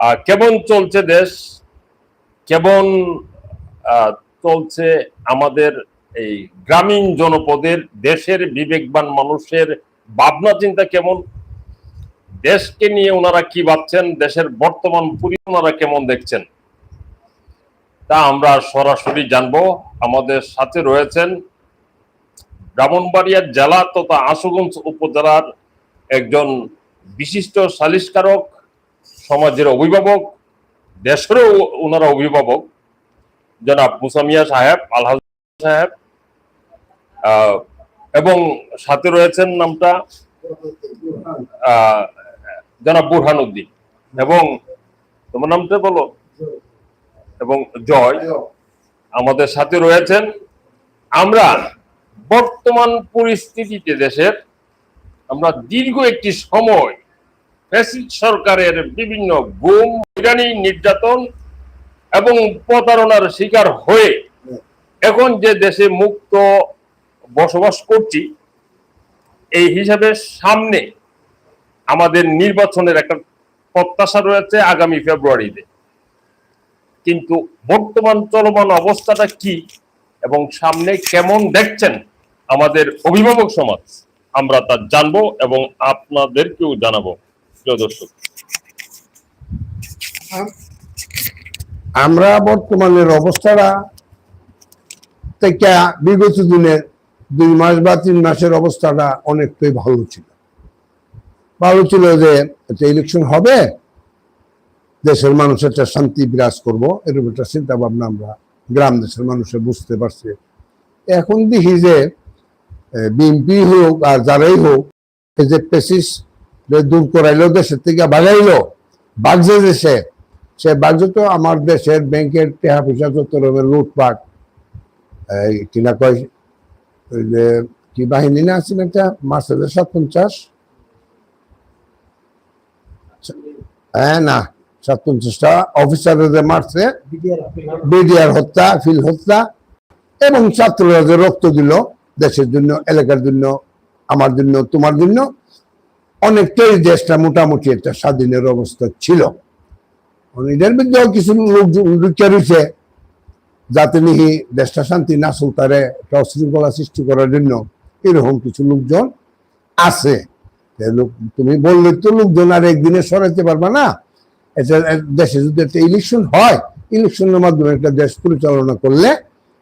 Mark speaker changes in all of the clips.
Speaker 1: আহ, কেমন চলছে দেশ? কেমন চলছে আমাদের এই গ্রামীণ জনপদের দেশের বিবেকবান মানুষের ভাবনা চিন্তা কেমন? দেশকে নিয়ে ওনারা কি ভাবছেন? দেশের বর্তমান পরিস্থিতি ওনারা কেমন দেখছেন? তা আমরা সরাসরি জানব। আমাদের সাথে রয়েছেন ব্রাহ্মণবাড়িয়া জেলা তথা আশুগঞ্জ উপজেলার একজন বিশিষ্ট সালিশকারক সমাজের অভিভাবক, দেশেরও ওনারা অভিভাবক, জনাব মুসামিয়া সাহেব, আলহাজ সাহেব এবং সাথে রয়েছেন নামটা জনাব বুরহানুদ্দিন এবং, তোমার নামটা বলো? এবং জয়, আমাদের সাথে রয়েছেন। আমরা বর্তমান পরিস্থিতিতে দেশের, আমরা দীর্ঘ একটি সময় ফ্যাসিস্ট সরকারের বিভিন্ন গুম হয়রানি নির্যাতন এবং প্রতারণার শিকার হয়ে এখন যে দেশে মুক্ত বসবাস করছি, এই হিসাবে সামনে আমাদের নির্বাচনের একটা প্রত্যাশা রয়েছে আগামী ফেব্রুয়ারিতে। কিন্তু বর্তমান চলমান অবস্থাটা কি এবং সামনে কেমন দেখছেন আমাদের অভিভাবক সমাজ, আমরা তা জানব এবং আপনাদেরকেও জানাব। প্রিয় দর্শক।
Speaker 2: আমরা বর্তমানের অবস্থাটা থেকে বিগত দিনের দুই মাস বা তিন মাসের অবস্থাটা অনেকটাই ভালো ছিল। ভালো ছিল যে একটা ইলেকশন হবে, দেশের মানুষ একটা শান্তি বিরাজ করব, এরকম একটা চিন্তা ভাবনা আমরা গ্রাম দেশের মানুষের বুঝতে পারছে। এখন দেখি যে বিএনপি হোক আর যারাই হোক, এই যে পেসিস দূর করাইলো, দেশের থেকে বাগাইলো। বাগজে দেশে সে। বাগজে তো আমার দেশের ব্যাংকের টেহা পয়সা যত রকমের লুটপাট। এই কিনা কয় যে কি বাহিনী না আছে না একটা মার্সেলের সাত পঞ্চাশ। হ্যাঁ না, সাত পঞ্চাশটা। অফিসারদের মারছে, বিডিআর হত্যা, ফিল হত্যা, এবং ছাত্ররা যে রক্ত দিল, দেশের জন্য, এলাকার জন্য, আমার জন্য, তোমার জন্য অনেকটাই দেশটা মোটামুটি একটা স্বাধীনের অবস্থা ছিল। এদের মধ্যেও কিছু লোক লুকিয়ে রয়েছে, যাতে নিহি দেশটা শান্তি না চলতারে একটা অশৃঙ্খলা সৃষ্টি করার জন্য এরকম কিছু লোকজন আছে। তুমি বললে তো লোকজন আর একদিনে সরাইতে পারবে না। এটা দেশে যদি একটা ইলেকশন হয় ইলেকশনের মাধ্যমে একটা দেশ পরিচালনা করলে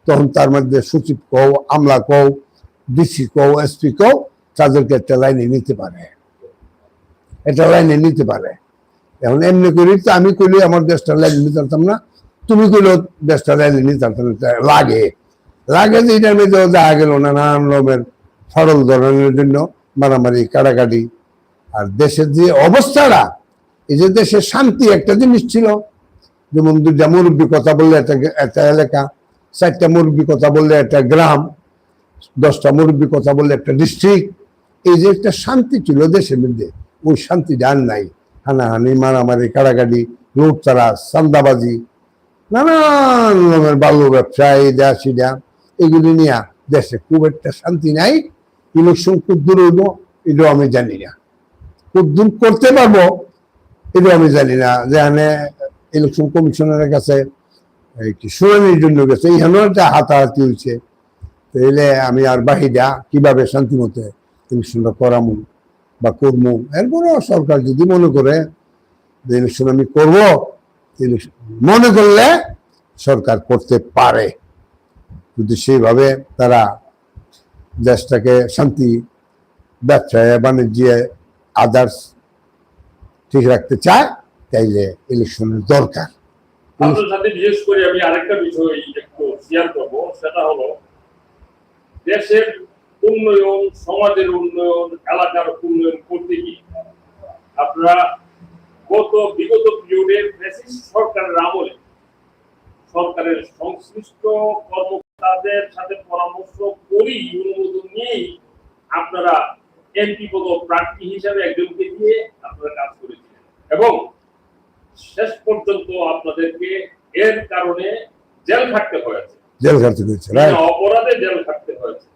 Speaker 2: তখন তার মধ্যে সচিব কও, আমলা কও, ডিসি কও, এসপি কও, তাদেরকে একটা লাইনে নিতে পারে। এটা লাইনে নিতে পারে। এখন এমনি করি তো আমি কইলে আমার দেশটা লাইনে নিতে পারতাম না। তুমি কইলেও দেশটা লাইনে নিতে পারতাম। লাগে। লাগে যে এটার মধ্যে দেখা গেল নানান রকমের সরল ধরনের জন্য মারামারি কাটাকাটি আর দেশের যে অবস্থাটা, এই যে দেশের শান্তি একটা জিনিস ছিল। যেমন দুইটা মুরব্বী কথা বললে একটা একটা এলাকা, চারটা মুরব্বী কথা বললে একটা গ্রাম, দশটা মুরব্বী কথা বললে একটা ডিস্ট্রিক্ট। এই যে একটা শান্তি ছিল দেশের মধ্যে। ওই শান্তি আর নাই। হানাহানি মারামারি, কাড়াকাড়ি লুটতারা চান্দাবাজি, নানান রকমের বাল্য ব্যবসা এই দেয়া এগুলি নিয়ে দেশে খুব একটা শান্তি নাই। ইলেকশন খুব দূর হইব, এটাও আমি জানি না। খুব দূর করতে পারব, এটাও আমি জানি না। যেখানে ইলেকশন কমিশনারের কাছে শুনানির জন্য গেছে এইখানেও একটা হাতাহাতি হয়েছে তাইলে আমি আর বাহিরা কীভাবে শান্তি মতে ইলেকশনটা করামু? বা করব এরপরও সরকার যদি মনে করে যে ইলেকশন আমি করব মনে করলে সরকার করতে পারে। যদি সেইভাবে তারা দেশটাকে শান্তি, ব্যবসায়, বাণিজ্যে আদার্স ঠিক রাখতে চায়, তাইলে ইলেকশনের দরকার।
Speaker 1: বিশেষ করে আমি আরেকটা বিষয় একটু শেয়ার করব, সেটা হলো দেশের উন্নয়ন সমাজের উন্নয়ন এলাকার উন্নয়ন করতে গিয়ে। আপনারা গত বিগত পিরিয়ডে ফ্যাসিস্ট সরকারের আমলে সরকারের সংশ্লিষ্ট কর্মকর্তাদের সাথে পরামর্শ করি অনুমোদন নিয়েই আপনারা এমপি পদ প্রার্থী হিসাবে একজনকে দিয়ে আপনারা কাজ করেছিলেন। এবং শেষ পর্যন্ত আপনাদেরকে এর কারণে জেল খাটতে হয়েছে।
Speaker 2: জেল খাটতে হয়েছে
Speaker 1: অপরাধে জেল খাটতে হয়েছে।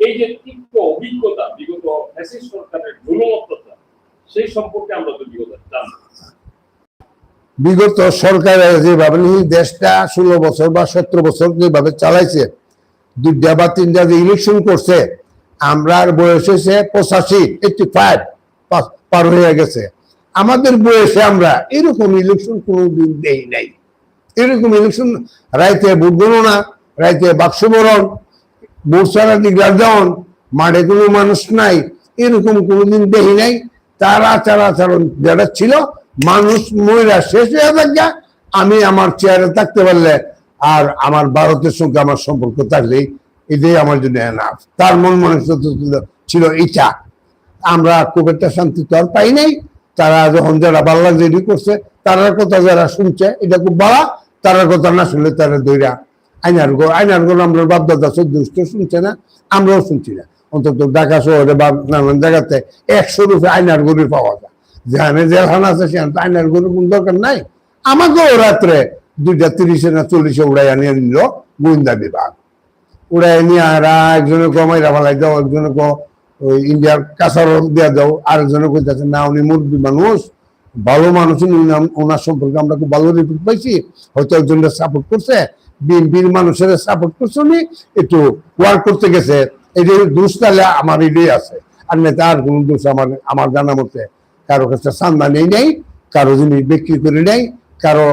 Speaker 1: এই যে তীব্র অভিজ্ঞতা, বিগত ফ্যাসিস্ট সরকারের অত্যাচার সেই সম্পর্কে আমরা তো জানব
Speaker 2: বিগত সরকারের যেভাবে দেশটা ষোলো বছর বা সতেরো বছর যেভাবে চালাইছে, দুইটা বা তিনটা যে ইলেকশন করছে আমরা বয়স হয়েছে পঁচাশি এইটি ফাইভ পার হয়ে গেছে। আমাদের বয়সে আমরা এরকম ইলেকশন কোনোদিন দেই নাই। এরকম ইলেকশন রাইতে ভোট গণনা, রাইতে বাক্স ছাড়া ডিগ্রার দেওয়ান মাঠে কোনো মানুষ নাই, এরকম কোনোদিন দেখি নাই। তার আচার আচরণ যেটা ছিল, মানুষ মহিলা শেষ হয়ে থাকে আমি আমার চেয়ারে থাকতে পারলে আর আমার ভারতের সঙ্গে আমার সম্পর্ক থাকলেই এটাই আমার জন্য এনাফ তার মন মানসিকতা ছিল- ইচ্ছা আমরা খুব একটা শান্তি তো আর পাই নাই। তারা যখন যারা বাল্লা রেডি করছে, তারার কথা যারা শুনছে, এটা খুব বাড়া। তারার কথা না শুনলে তারা দইরা আইনার গো আইনার গো আমরা বাপদাদা চোদ্দষ্ট শুনছে না, আমরাও শুনছি না। অন্তত ঢাকা শহরে বা নানান জায়গাতে একশো রুপে আইনার গরু পাওয়া যায়। যেখানে জেলখানা আছে সেখানে তো আইনার গরু কোন দরকার নাই। আমাকেও রাত্রে দুইটা তিরিশে না চল্লিশে উড়াই আনিয়ে নিল গোয়েন্দা বিভাগ। উড়াই নিয়ে আরা একজনে কমাইরা ফেলাই দাও। একজনে কো ইন্ডিয়ার কাছার দিয়া দাও। আরেকজনে কইতেছে, না, উনি মুরব্বী মানুষ, ভালো মানুষ, উনি ওনার সম্পর্কে আমরা খুব ভালো রিপোর্ট পাইছি। হয়তো একজনের সাপোর্ট করছে বিএনপির মানুষের সাপোর্ট করছে উনি একটু ওয়ার্ক করতে গেছে। এই যে দোষ তাহলে আমার এটাই আছে। আর নেতা আর কোনো দোষ আমার আমার জানা মতে কারও কাছে সান্দা নেই নেই কারও জিনিস বিক্রি করে নেই কারও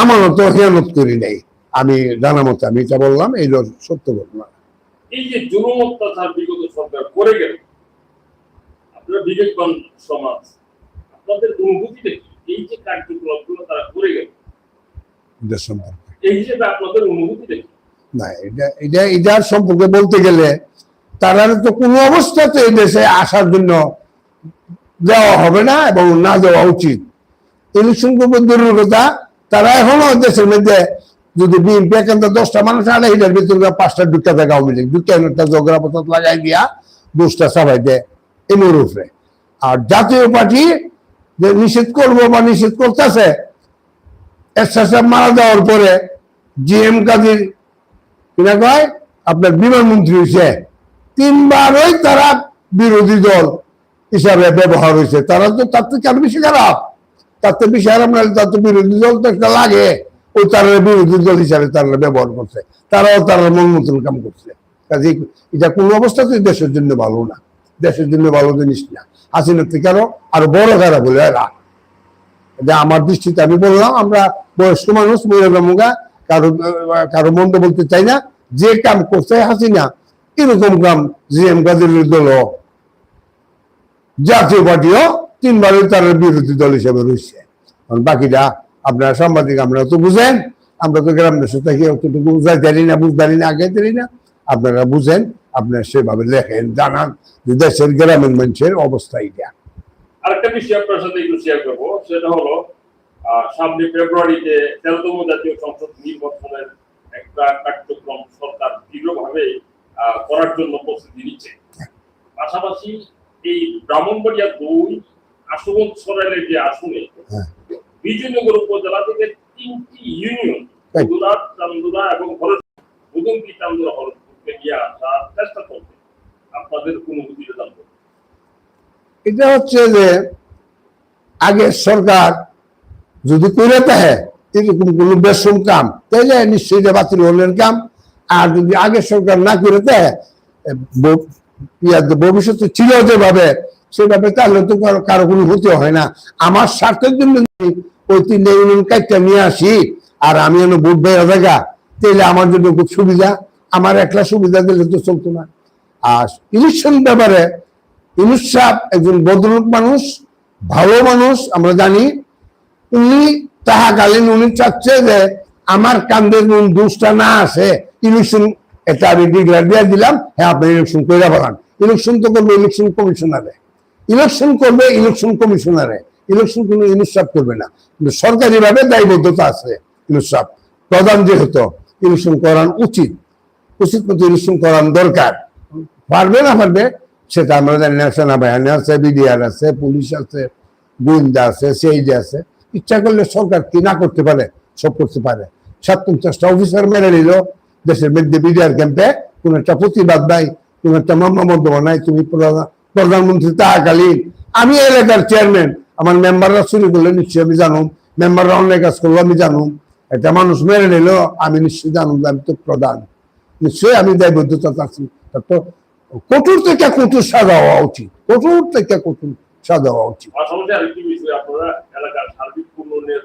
Speaker 2: আমানত হিয়ানত করি নেই। আমি জানা মতে আমি এটা বললাম এই হলো সত্য ঘটনা।
Speaker 1: এই যে জুলুম অত্যাচার বিগত সরকার করে গেল আপনারা বিবেকবান সমাজ আপনাদের অনুভূতিটা কি? এই যে কার্যকলাপগুলো তারা করে গেল।
Speaker 2: সম্পর্কে। না, এটা এটা এটার সম্পর্কে বলতে গেলে তারা তো কোনো অবস্থাতে দেশে আসার জন্য দেওয়া হবে না এবং না দেওয়া উচিত। ইলেকশন দূরের কথা তারা এখনও দেশের মধ্যে যদি বিএনপি দশটা মানুষ আনে, এটার ভিতরে পাঁচটা দুটা থাকে আওয়ামী দুটা একটা জগরা পথ লাগাই দিয়া দোষটা সবাই দেয় এমর উপরে আর জাতীয় পার্টি যে নিষেধ করব বা নিষেধ করতেছে এরশাদ মারা যাওয়ার পরে জিএম কাজীর কিনা কয়? আপনার বিমানমন্ত্রী হয়েছে তিনবারই তারা বিরোধী দল হিসাবে ব্যবহার হয়েছে তারা তো তার থেকে আরও বেশি খারাপ। তার থেকে বেশি খারাপ না তার তো বিরোধী দল তো একটা লাগে। ওই তারা বিরোধী দল হিসাবে তারা ব্যবহার করছে। তারাও তারা মন মতন কাম করছে। কাজে এটা কোনো অবস্থাতেই দেশের জন্য ভালো না। দেশের জন্য ভালো জিনিস না। হাসিনার থেকে আরও আরও বড় খারাপ হলে আমার দৃষ্টিতে আমি বললাম, আমরা বয়স্ক মানুষ মুগা কারও কারও মন্দ বলতে চাই না। যে কাম করছে, হাসিনা। এরকম কাম? জি এম কাদের দল। জাতীয় পার্টিও তিনবারই তার বিরোধী দল হিসেবে রয়েছে। বাকিটা আপনারা সাংবাদিক, আপনারা তো বুঝেন। আমরা তো গ্রাম দেশে থাকি অতটুকু বুঝাই জানি না বুঝতে না আগে জানি না। আপনারা বুঝেন, আপনারা সেভাবে লেখেন, জানান যে দেশের গ্রামের মানুষের অবস্থা এটা
Speaker 1: আরেকটা বিষয় আপনার সাথে একটু শেয়ার করব, সেটা হলো সামনে ফেব্রুয়ারিতে তেরোতম জাতীয় সংসদ নির্বাচনের একটা কার্যক্রম সরকার দৃঢ়ভাবে করার জন্য প্রস্তুতি নিচ্ছে পাশাপাশি এই ব্রাহ্মণবাড়িয়া দুই আশুগঞ্জ সরাইলের যে আসনে
Speaker 2: হ্যাঁ।
Speaker 1: বিজয়নগর উপজেলা থেকে তিনটি ইউনিয়ন। দুরা চান্দুরা এবং হরদ চান্দুরা হরদপুরকে নিয়ে আসার চেষ্টা করছে আপনাদের অনুভূতিটা জানব
Speaker 2: এটা হচ্ছে যে আগে সরকার যদি করে থাকে এরকম কোন বেসম কাম তাইলে নিশ্চয়ই এটা বাতিল হলেন কাম। আর যদি আগের সরকার না করে দেয় ভবিষ্যতে ছিল যেভাবে, সেভাবে তাহলে তো কারো- কোনো ক্ষতি হয় না। আমার স্বার্থের জন্য ওই তিনটা ইউনিয়ন কাজটা নিয়ে আসি, আর আমি যেন ভোট বেড়া জায়গা তাহলে আমার জন্য খুব সুবিধা। আমার একলা সুবিধা দিলে তো চলতো না। আর ইলেকশন ব্যাপারে ইউনুস সাহেব একজন ভদ্রলোক মানুষ, ভালো মানুষ, আমরা জানি। উনি তাহাকালীন উনি চাচ্ছে যে আমার কান্দের নুন দুষ্টা না আছে ইলেকশন এটা আমি ডিক্লার দিয়ে দিলাম হ্যাঁ আপনি ইলেকশন করে বলান। ইলেকশন তো করবে ইলেকশন কমিশনারে ইলেকশন করবে ইলেকশন কমিশনারে ইলেকশন কোনো সাহেব করবে না। কিন্তু সরকারি ভাবে দায়বদ্ধতা আছে সাহেব প্রধান যেহেতু ইলেকশন করান উচিত। উচিত মতো ইলেকশন করান দরকার। পারবে না পারবে, সেটা আমরা জানি না সেনাবাহিনী আছে বিডিআর আছে পুলিশ আছে, গোয়েন্দা আছে সেইডি আছে। ইচ্ছা করলে সরকার কি না করতে পারে, সব করতে পারে। সাত অফিসার মেরে নিল, দেশের মধ্যে বিডিআর ক্যাম্পে কোন একটা প্রতিবাদ নাই, কোন একটা মামলা মধ্যমা নাই, তুমি প্রধানমন্ত্রী তাহাকালীন আমি এলাকার চেয়ারম্যান আমার মেম্বাররা শুরু করলে নিশ্চয়ই আমি জানো মেম্বাররা অন্যায় কাজ করল আমি জানুম। একটা মানুষ মেরে নিল, আমি নিশ্চয়ই জানুম আমি তো প্রধান। নিশ্চয়ই আমি দায়বদ্ধতা থাকছি তো কঠোর থেকে কঠোর সাজা হওয়া উচিত। কঠোর থেকে কঠোর সাজা হওয়া উচিত।
Speaker 1: আপনারা এলাকার সার্বিক উন্নয়নের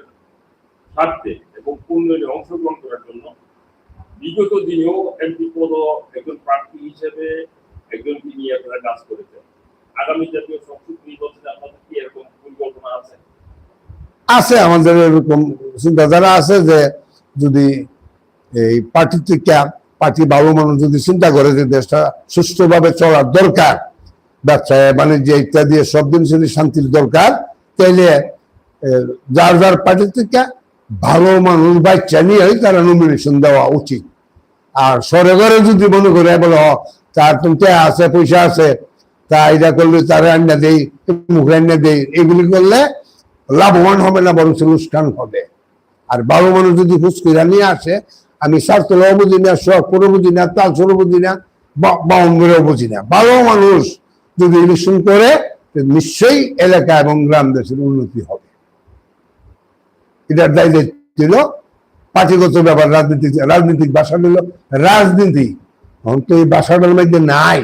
Speaker 1: স্বার্থে এবং উন্নয়নে অংশগ্রহণ করার জন্য বিগত দিনেও এমপি পদ একজন প্রার্থী হিসেবে একজনকে নিয়ে আপনারা কাজ করেছেন। আগামী জাতীয় সংসদ নির্বাচনে আপনাদের কি এরকম পরিকল্পনা আছে?
Speaker 2: আছে আমাদের এরকম চিন্তাধারা আছে যে যদি এই পার্টি থেকে পার্টি ভালো মানুষ যদি চিন্তা করে যে দেশটা সুষ্ঠুভাবে চলার দরকার ব্যবসায়, বাণিজ্য ইত্যাদি সব জিনিসেরই শান্তির দরকার। তাইলে যার যার পার্টি থেকে ভালো মানুষ বাচ্চা নিয়ে তারা নমিনেশন দেওয়া উচিত। আর সরে ঘরে যদি মনে করে, বলো, তার তুমি আছে, পয়সা আছে, তা এটা করলে তার রান্না দেই, মুখ রান্না দেই। এগুলি করলে লাভবান হবে না, বরং অনুষ্ঠান হবে। আর ভালো মানুষ যদি ফুসকিরা নিয়ে আসে, আমি স্বার্থলাও বুঝি না করে বুঝি না তালসরও বুঝি না বাউন্ডারিও বুঝি না। ভালো মানুষ যদি ইলেকশন করে নিশ্চয়ই এলাকা এবং গ্রাম দেশের উন্নতি হবে। এটার দায়িত্ব ছিল পার্টিগত ব্যাপার রাজনীতি রাজনৈতিক ভাষা নিল রাজনীতি। এখন তো এই ভাষাটার মধ্যে নাই।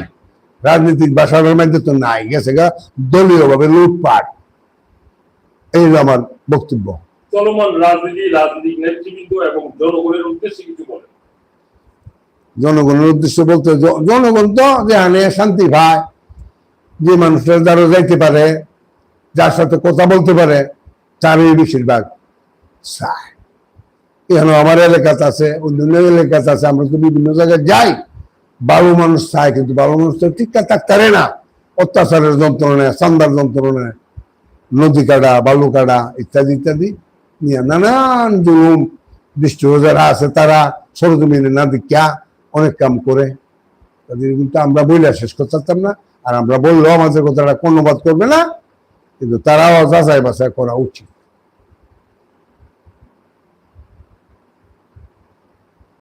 Speaker 2: রাজনৈতিক ভাষাটার মধ্যে তো নাই গেছে গা দলীয় ভাবে লুটপাট। এই আমার বক্তব্য।
Speaker 1: চলমান রাজনীতি রাজনৈতিক নেতৃবৃন্দ এবং জনগণের উদ্দেশ্যে কিছু বলেন।
Speaker 2: জনগণের উদ্দেশ্য বলতে জনগণ তো যেখানে শান্তি পায় যে মানুষটা দ্বারা যাইতে পারে, যার সাথে কথা বলতে পারে, তারই বেশিরভাগ চায়। এখানে আমার এলাকাতে আছে, অন্যান্য এলাকাতে আছে, আমরা তো বিভিন্ন জায়গায় যাই। ভালো মানুষ চায়, কিন্তু ভালো মানুষ তো ঠিকঠাক থাকতে না। অত্যাচারের যন্ত্রণায়, চান্দার যন্ত্রণায়, নদী কাটা, বালু কাটা, ইত্যাদি ইত্যাদি নিয়ে নানান জুলুম দৃষ্টি যারা আছে, তারা সরজমিনে না দেখা অনেক কাম করে। তাদের কিন্তু আমরা বইলে শেষ করতে পারতাম না। আর আমরা বললেও আমাদের কথাটা কর্ণপাত করবে না। কিন্তু তারাও যাচাই বাছাই করা উচিত।